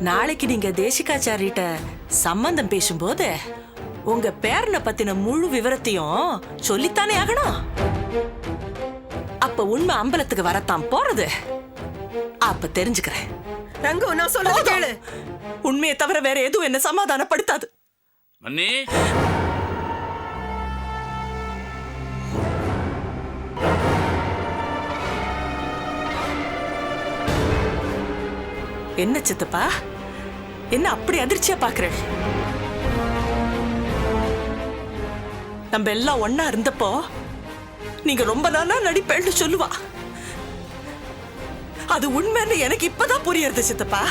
நாளைக்கு நீங்க தேசிகாச்சாரிட்ட சம்பந்தம் பேசும்போது உங்க பேரனை பத்தின முழு விவரத்தையும் சொல்லித்தானே ஆகணும்? அப்ப உண்மை அம்பலத்துக்கு வரத்தான் போறது. அப்ப தெரிஞ்சுக்கிறேன். ரங்கு நான் சொல்றது கேளு. உண்மையை தவிர வேற எதுவும் என்ன சமாதானப்படுத்தாது. மன்னி. என்ன சித்தப்பா? என்ன அப்படி அதிர்ச்சியா பாக்குற நம்ம எல்லாம் ஒன்னா இருந்தப்போ நீங்க ரொம்ப நாளா நடிப்பேன்னு சொல்லுவா. அது உண்மைன்னு எனக்கு இப்பதான் புரியுறது சித்தப்பா.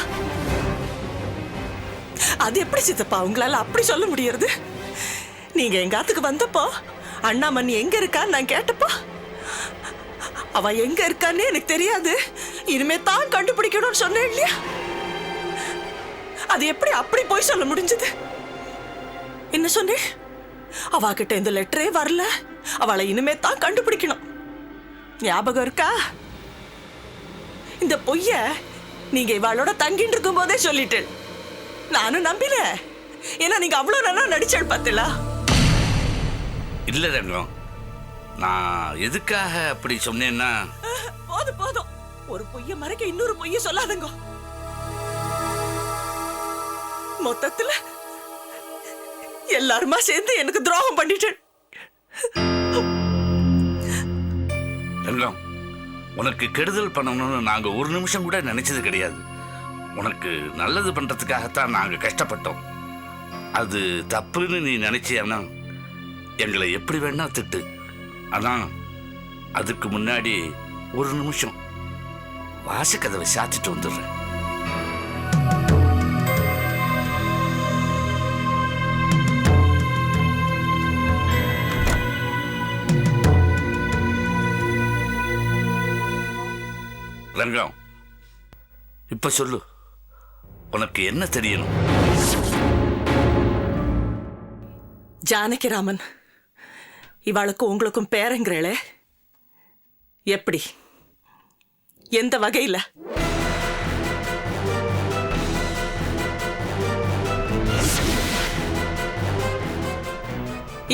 அது எப்படி சித்தப்பா? உங்களால அப்படி சொல்ல முடியறது? நீங்க எங்க ஆத்துக்கு வந்தப்போ அண்ணாமணி எங்க இருக்கான்னு நான் கேட்டப்போ அவ எங்க இருக்கான்னு எனக்கு தெரியாது. இனிமே தான் கண்டுபிடிக்கணும்னு சொன்னேன் இல்லையா? அது எப்படி அப்படி போய் சொல்ல முடிஞ்சது? என்ன சொன்னேன்? அவகிட்ட இந்த லெட்டரே வரல. அவளை இனிமே தான் கண்டுபிடிக்கணும். ஞாபகம் இருக்கா? இந்த பொய்ய நீங்க இவளோட தங்கிட்டு இருக்கும் போதே சொல்லிட்டேன். நானும் நம்பில. ஏன்னா நீங்க அவ்வளவு நல்லா நடிச்சல் பார்த்தீங்களா இல்ல ரங்கம் நான் எதுக்காக அப்படி சொன்னேன்னா போதும் போதும். ஒரு பொய்ய மறைக்க இன்னொரு பொய்ய சொல்லாதங்க. மொத்தத்துல எல்லாருமா சேர்ந்து எனக்கு துரோகம் பண்ணிட்டேன் உனக்கு கெடுதல் பண்ணணும்னு நாங்க ஒரு நிமிஷம் கூட நினைச்சது கிடையாது. உனக்கு நல்லது பண்றதுக்காகத்தான் நாங்க கஷ்டப்பட்டோம். அது தப்புன்னு நீ நினைச்சியானா? எங்களை எப்படி வேணா திட்டு. ஆனா அதுக்கு முன்னாடி ஒரு நிமிஷம். வாசக்கதவை சாத்திட்டு வந்துடுறேன். ரங்கம் இப்ப சொல்லு. உனக்கு என்ன தெரியணும்? ஜானகிராமன் இவாளுக்கும் உங்களுக்கும் பேரங்கிறளே? எப்படி? எந்த வகையில?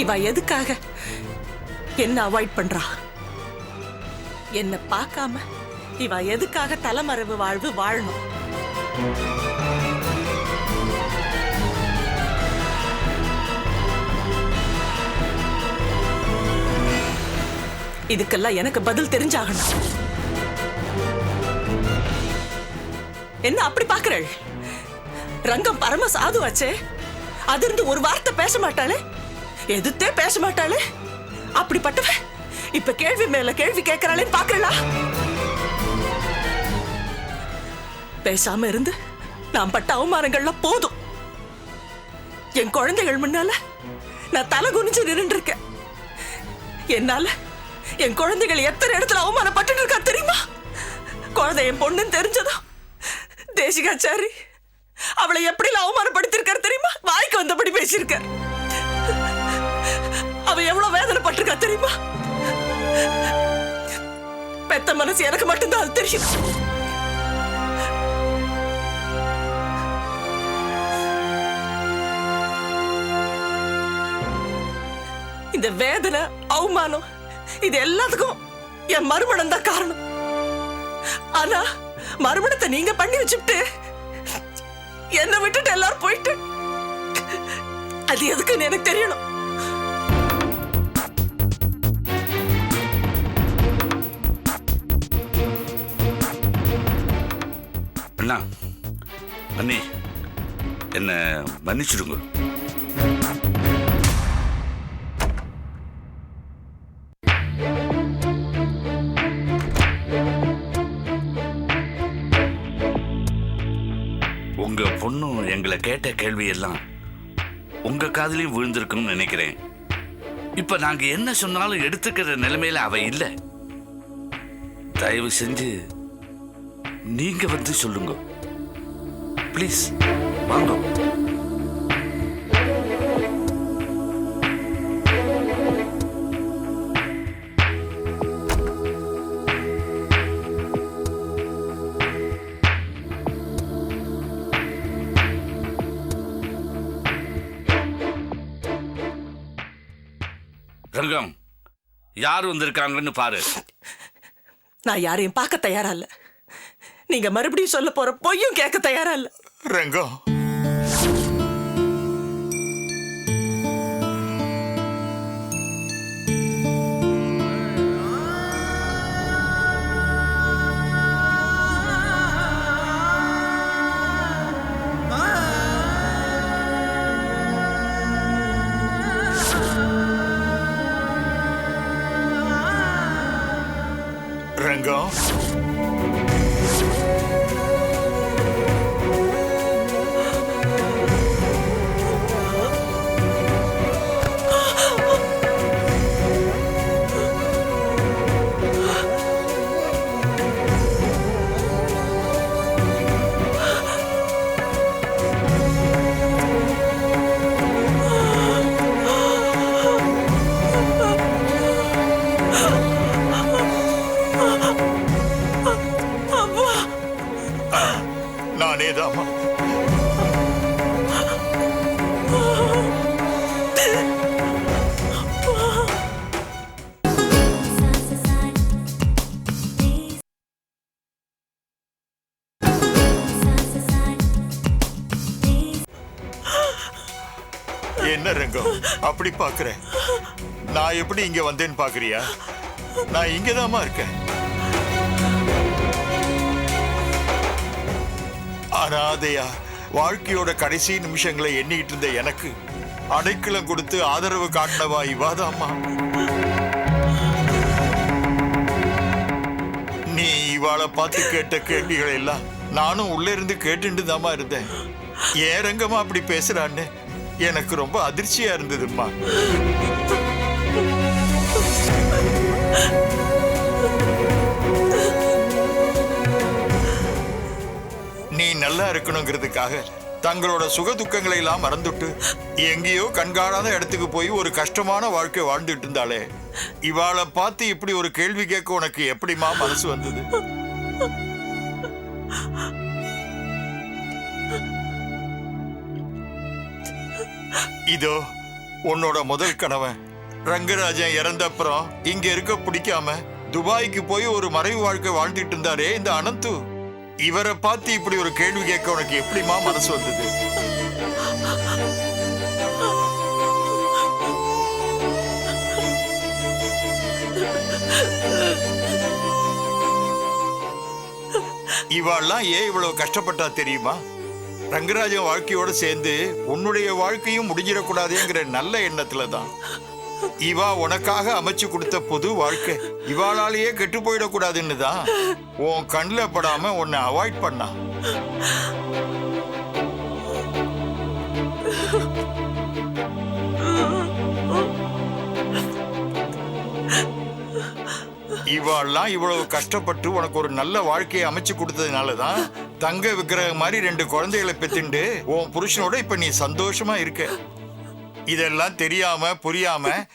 இவ எதுக்காக என்ன அவாய்ட் பண்றா? என்ன பார்க்காம இவ எதுக்காக தலைமறைவு வாழ்வு வாழணும்? இதுக்கெல்லாம் எனக்கு பதில் தெரிஞ்சாகணும். என்ன அப்படி பாக்குறாள் ரங்கம் பரம சாதுவாச்சே. அதிர்ந்து ஒரு வார்த்தை பேச மாட்டாளே? எதிர்த்தே பேச மாட்டாளே? அப்படிப்பட்டவ இப்ப கேள்வி மேல கேள்வி கேட்கிறாளேன்னு பாக்குறா பேசாம இருந்து நான் பட்ட அவமானங்கள்லாம் போதும். என் குழந்தைகள் முன்னால நான் தலை குனிஞ்சு நின்று இருக்கேன் என்னால என் குழந்தைகள் எத்தனை இடத்துல அவமானப்பட்டு இருக்கா தெரியுமா? குழந்தை என் பொண்ணுன்னு தெரிஞ்சதும் தேசிகாச்சாரி அவளை எப்படி அவமானப்படுத்திருக்காரு தெரியுமா? வாய்க்கு வந்தபடி பேசியிருக்க அவ எவ்வளவு வேதனைப்பட்டிருக்கா தெரியுமா? பெத்த மனசு எனக்கு மட்டும்தான் அது தெரியும். இந்த வேதனை அவமானம் இது எல்லாத்துக்கும் என் மறுமணம் தான் காரணம். ஆனா மறுமணத்தை நீங்க பண்ணி வச்சுட்டு என்னை விட்டுட்டு எல்லாரும் போயிட்டு அது எதுக்குன்னு எனக்கு தெரியணும். அண்ணா அண்ணி என்ன மன்னிச்சிடுங்க. கேள்வி உங்க காதுலயும் விழுந்திருக்குன்னு நினைக்கிறேன். இப்ப நாங்க என்ன சொன்னாலும் எடுத்துக்கிற நிலைமையில அவ இல்ல. தயவு செஞ்சு நீங்க வந்து சொல்லுங்க. ப்ளீஸ் வாங்க. யார் வந்திருக்காங்கன்னு பாரு. நான் யாரையும் பார்க்க தயாரா இல்ல. நீங்க மறுபடியும் சொல்ல போற பொய்யும் கேட்க தயாரா இல்ல. ரங்கம் ரங்கம் எப்படி பாக்குற நான் எப்படி இங்க வந்தேன்னு பாக்குறியா நான் இங்கதாமா இருக்கேன். அனாதையா வாழ்க்கையோட கடைசி நிமிஷங்களை எண்ணிக்கிட்டு இருந்த எனக்கு அடைக்கலம் கொடுத்து ஆதரவு காட்டினவா இவாதாம்மா நீ இவாளை பார்த்து கேட்ட கேள்விகள் எல்லாம் நானும் உள்ள இருந்து கேட்டுட்டு தாமா இருந்தேன். ஏன் அப்படி பேசுறான்னு? எனக்கு ரொம்ப அதிர்ச்சியா இருந்ததும்மா. நீ நல்லா இருக்கணுங்கிறதுக்காக தங்களோட சுக துக்கங்களை எல்லாம் மறந்துட்டு எங்கேயோ கண்காணாத இடத்துக்கு போய் ஒரு கஷ்டமான வாழ்க்கை வாழ்ந்துட்டு இருந்தாலே இவாளை பார்த்து இப்படி ஒரு கேள்வி கேட்க உனக்கு எப்படிம்மா மனசு வந்தது? இதோ உன்னோட முதல் கணவன். ரங்கராஜன் இறந்தப்புறம் இங்க இருக்க பிடிக்காம துபாய்க்கு போய் ஒரு மறைவு வாழ்க்கை வாழ்ந்துட்டு இருந்தாரே இந்த அனந்து. இவரை பார்த்து இப்படி ஒரு கேள்வி கேட்க உனக்கு எப்படிம்மா மனசு வந்தது? இவாள்லாம் ஏன் இவ்வளவு கஷ்டப்பட்டா தெரியுமா? ரங்கராஜன் வாழ்க்கையோட சேர்ந்து உன்னுடைய வாழ்க்கையும் முடிஞ்சிடக்கூடாதுங்கிற நல்ல எண்ணத்துல தான் இவா உனக்காக அமைச்சு கொடுத்த புது வாழ்க்கை. இவாளாலேயே கெட்டு போயிடக்கூடாதுன்னு தான் உன் கண்ணில் படாம உன்னை அவாய்ட் பண்ணா. இவாள்லாம் இவ்வளவு கஷ்டப்பட்டு உனக்கு ஒரு நல்ல வாழ்க்கையை அமைச்சு கொடுத்ததுனால தான் தங்க விக்கிரகம் மாதிரி ரெண்டு குழந்தைகளை பெத்துண்டு உன் புருஷனோட இப்ப நீ சந்தோஷமா இருக்க. இதெல்லாம் தெரியாம புரியாம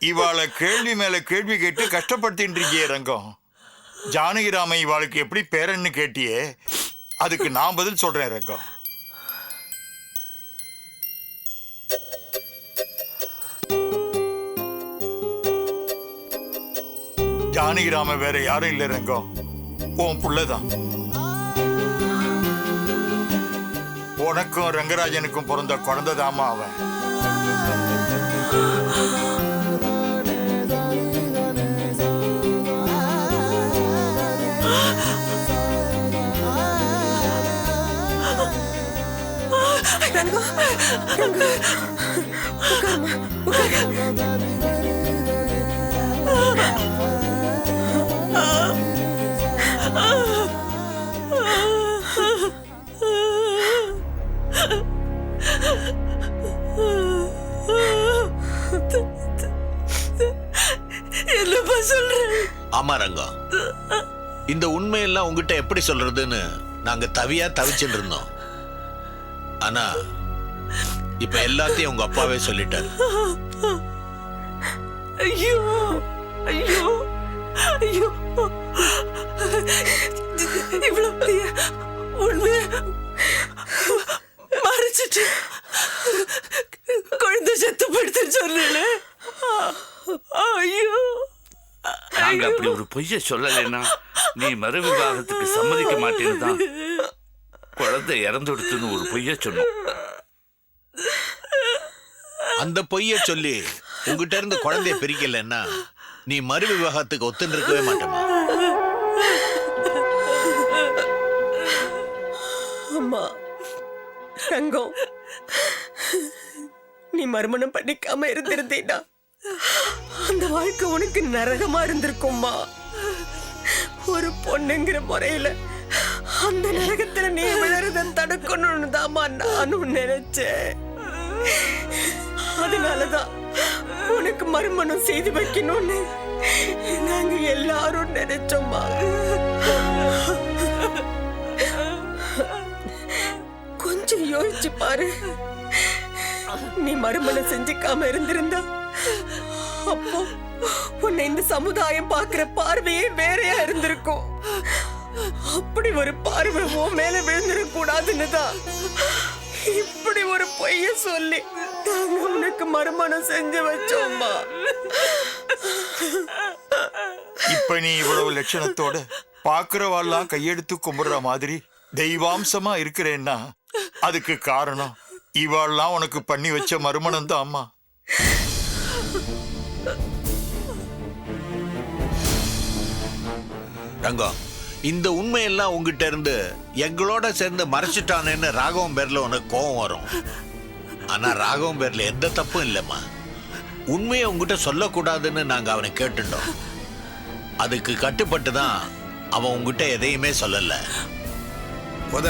இவாளை கேள்வி மேல கேள்வி கேட்டு கஷ்டப்படுத்திட்டு இருக்கியே ரங்கம். ஜானகிராம இவாளுக்கு எப்படி பேரன்னு கேட்டியே அதுக்கு நான் பதில் சொல்றேன் ரங்கம். ஜானகிராம வேற யாரும் இல்லை ரங்கம். உன் புள்ளதான். உனக்கும் ரங்கராஜனுக்கும் பிறந்த குழந்தைதாம்மா அவன். என்னப்பா ஆமா ரங்கம். இந்த உண்மையெல்லாம் உங்ககிட்ட எப்படி சொல்றதுன்னு நாங்க தவியா தவிச்சுட்டு இருந்தோம். ஆனா இப்ப எல்லாத்தையும் உங்க அப்பாவே சொல்லிட்டாரு. ஐயோ ஐயோ ஐயோ. இவ்வளவு பெரிய உண்மை. மறைச்சிட்டு குழந்தை செத்து படுத்து சொன்னேன். பொய்ய சொல்லலைன்னா நீ மறு விவாகத்துக்கு சம்மதிக்க மாட்டேன்னு தான். குழந்தை இறந்துடுத்துன்னு ஒரு பொய்ய சொன்னோம். அந்த பொய்ய சொல்லி உங்ககிட்ட இருந்து குழந்தைய பிரிக்கலன்னா நீ மறு விவாகத்துக்கு ஒத்துன்னு இருக்கவே மாட்டேமா அம்மா ரங்கம் நீ மறுமணம் பண்ணிக்காம இருந்திருந்தீனா? அந்த வாழ்க்கை உனக்கு நரகமா இருந்திருக்கும்மா. ஒரு பொண்ணுங்கிற முறையில அந்த நரகத்துல நீ விழறத தடுக்கணும்னு தாம்மா நானும் நினைச்சேன். அதனாலதான் உனக்கு மறுமணம் செய்து வைக்கணும்னு நாங்க எல்லாரும் நினைச்சோம்மா. கொஞ்சம் யோசிச்சு பாரு. நீ மறுமணம் செஞ்சுக்காம இருந்திருந்தா அப்போ உன்னை இந்த சமுதாயம் பார்க்கிற பார்வையே வேறையா இருந்திருக்கும். அப்படி ஒரு பார்வை உன் மேல விழுந்திடக் தான் இப்படி ஒரு பொய்ய சொல்லி நாங்க உனக்கு மறுமணம் செஞ்சு வச்சோம்மா. இப்ப நீ இவ்வளவு லட்சணத்தோட பாக்குறவாள்லாம் கையெடுத்து கும்பிடுற மாதிரி தெய்வாம்சமா இருக்கிறேன்னா அதுக்கு காரணம் இவாள்லாம் உனக்கு பண்ணி வச்ச மறுமணம் தான் அம்மா. ரங்கம் இந்த உண்மையெல்லாம் உங்ககிட்ட இருந்து எங்களோட சேர்ந்து மறைச்சிட்டானேன்னு ராகவன் பேர்ல உனக்கு கோபம் வரும். ஆனா ராகவன் பேர்ல எந்த தப்பும் இல்லைம்மா. உண்மையை உங்ககிட்ட சொல்லக்கூடாதுன்னு நாங்க அவனை கேட்டுட்டோம். அதுக்கு கட்டுப்பட்டு தான் அவன் உங்ககிட்ட எதையுமே சொல்லல. உத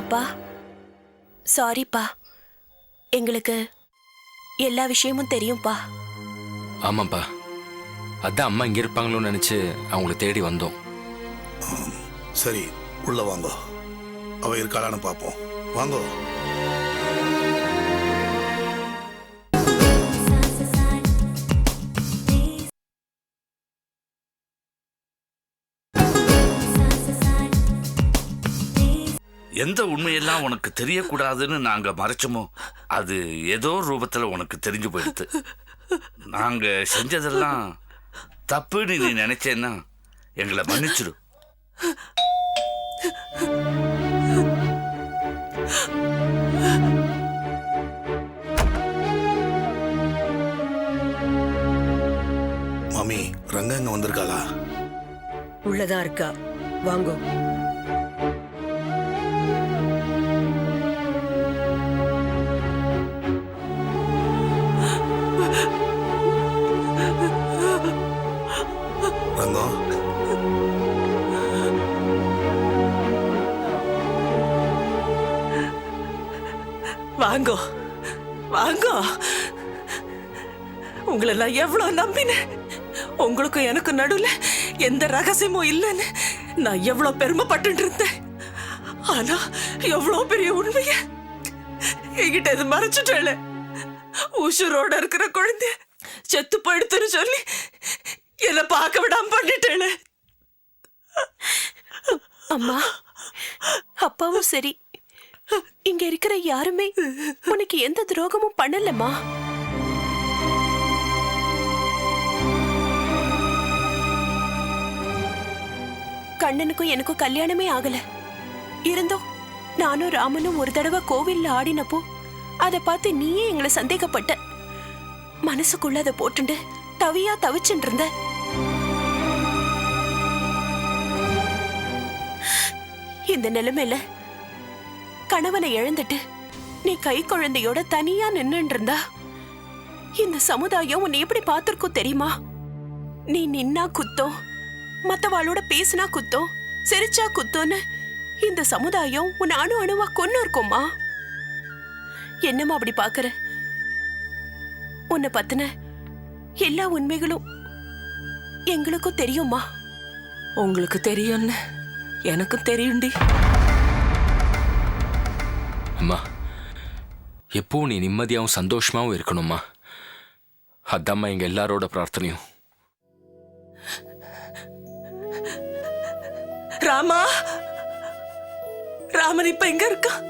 அப்பா. சாரிப்பா எங்களுக்கு எல்லா விஷயமும் தெரியும்ப்பா ஆமாப்பா அதான் அம்மா இங்கே இருப்பாங்களோன்னு நினச்சி அவங்கள தேடி வந்தோம். சரி உள்ள வாங்கோ. அவ இருக்காளான்னு பார்ப்போம் வாங்கோ. எந்த உண்மையெல்லாம் உனக்கு தெரியக்கூடாதுன்னு நாங்க மறைச்சோமோ அது ஏதோ ரூபத்துல உனக்கு தெரிஞ்சு போயிடுது நாங்க செஞ்சதெல்லாம் தப்புன்னு நீ நினைச்சேன்னா எங்களை மன்னிச்சிடு மாமி ரங்க இங்க வந்திருக்காளா? உள்ளதா இருக்கா? வாங்கோ. உங்களை நான் எவ்வளவு நம்பினேன்? உங்களுக்கும் எனக்கு நடுவுல எந்த ரகசியமும் இல்லைன்னு நான் எவ்வளவு பெருமைப்பட்டு இருந்தேன் ஆனா எவ்வளவு பெரிய உண்மைய என்கிட்ட இது மறைச்சிட்டேளே உசுரோட இருக்கிற குழந்தை செத்து போயிடுத்துன்னு சொல்லி என்னை பார்க்க விடாம பண்ணிட்டேளே அம்மா அப்பாவும் சரி. இங்க இருக்கிற யாருமே உனக்கு எந்த துரோகமும் பண்ணலம்மா. கண்ணனுக்கும் எனக்கும் கல்யாணமே ஆகல. இருந்தோம் நானும் ராமனும் ஒரு தடவை கோவில்ல ஆடினப்போ அதை பார்த்து நீயே எங்களை சந்தேகப்பட்ட. மனசுக்குள்ள அதை போட்டுண்டு தவியா தவிச்சுட்டு இருந்த இந்த நிலைமையில கணவனை இழந்துட்டு நீ கை குழந்தையோட தனியா நின்னுட்டு இருந்தா இந்த சமுதாயம் உன்னை எப்படி பார்த்திருக்கோ தெரியுமா? நீ நின்னா குத்தம் மத்தவாளோட பேசினா குத்தம் சிரிச்சா குத்தோன்னு இந்த சமுதாயம் உன்னை அணு அணுவா கொன்னு இருக்குமா என்னம்மா அப்படி பாக்குற? உன்னை பத்தின எல்லா உண்மைகளும் எங்களுக்கும் தெரியுமா உங்களுக்கு தெரியும்னு எனக்கும் தெரியும்டி. அம்மா எப்பவும் நீ நிம்மதியாகவும் சந்தோஷமாகவும் இருக்கணும்மா. அதாம்மா எங்கள் எல்லாரோட பிரார்த்தனையும். ராமா? ராமன் இப்ப எங்க இருக்கான்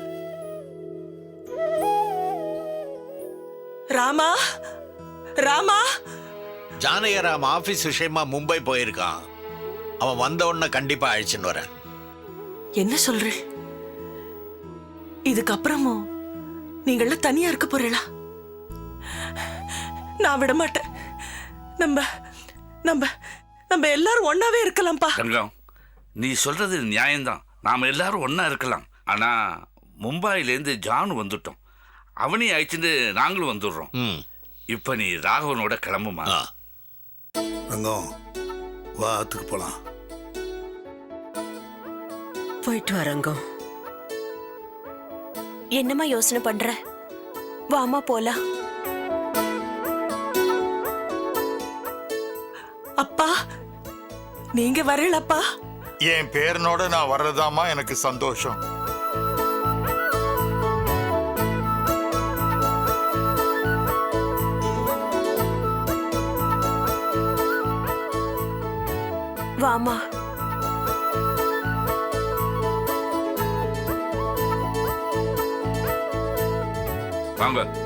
ராமா? ராமா? ஜானைய ராம் ஆபீஸ் விஷயமா மும்பை போயிருக்கான். அவன் வந்த உடனே கண்டிப்பா அழிச்சுன்னு வரேன். என்ன சொல்ற? இதுக்கப்புறமும் நீங்கள தனியா இருக்க போறீங்களா? நான் விட மாட்டேன். நம்ம நம்ம நம்ம எல்லாரும் ஒன்னாவே இருக்கலாம்ப்பா. நீ சொல்றது நியாயம்தான். நாம எல்லாரும் ஒண்ணா இருக்கலாம். ஆனா மும்பாயிலேருந்து ஜானு வந்துட்டோம். அவனையும் அழைச்சிட்டு நாங்களும் வந்துடுறோம். ம். இப்ப நீ ராகவனோட கிளம்புமா? ரங்கம் வா ஆத்துக்கு போலாம். போயிட்டு வரங்கோ என்னம்மா யோசனை பண்ற? வாமா போலாம். அப்பா நீங்க வரலப்பா. என் பேரனோட நான் வர்றதாமா எனக்கு சந்தோஷம். வாமா வாங்க.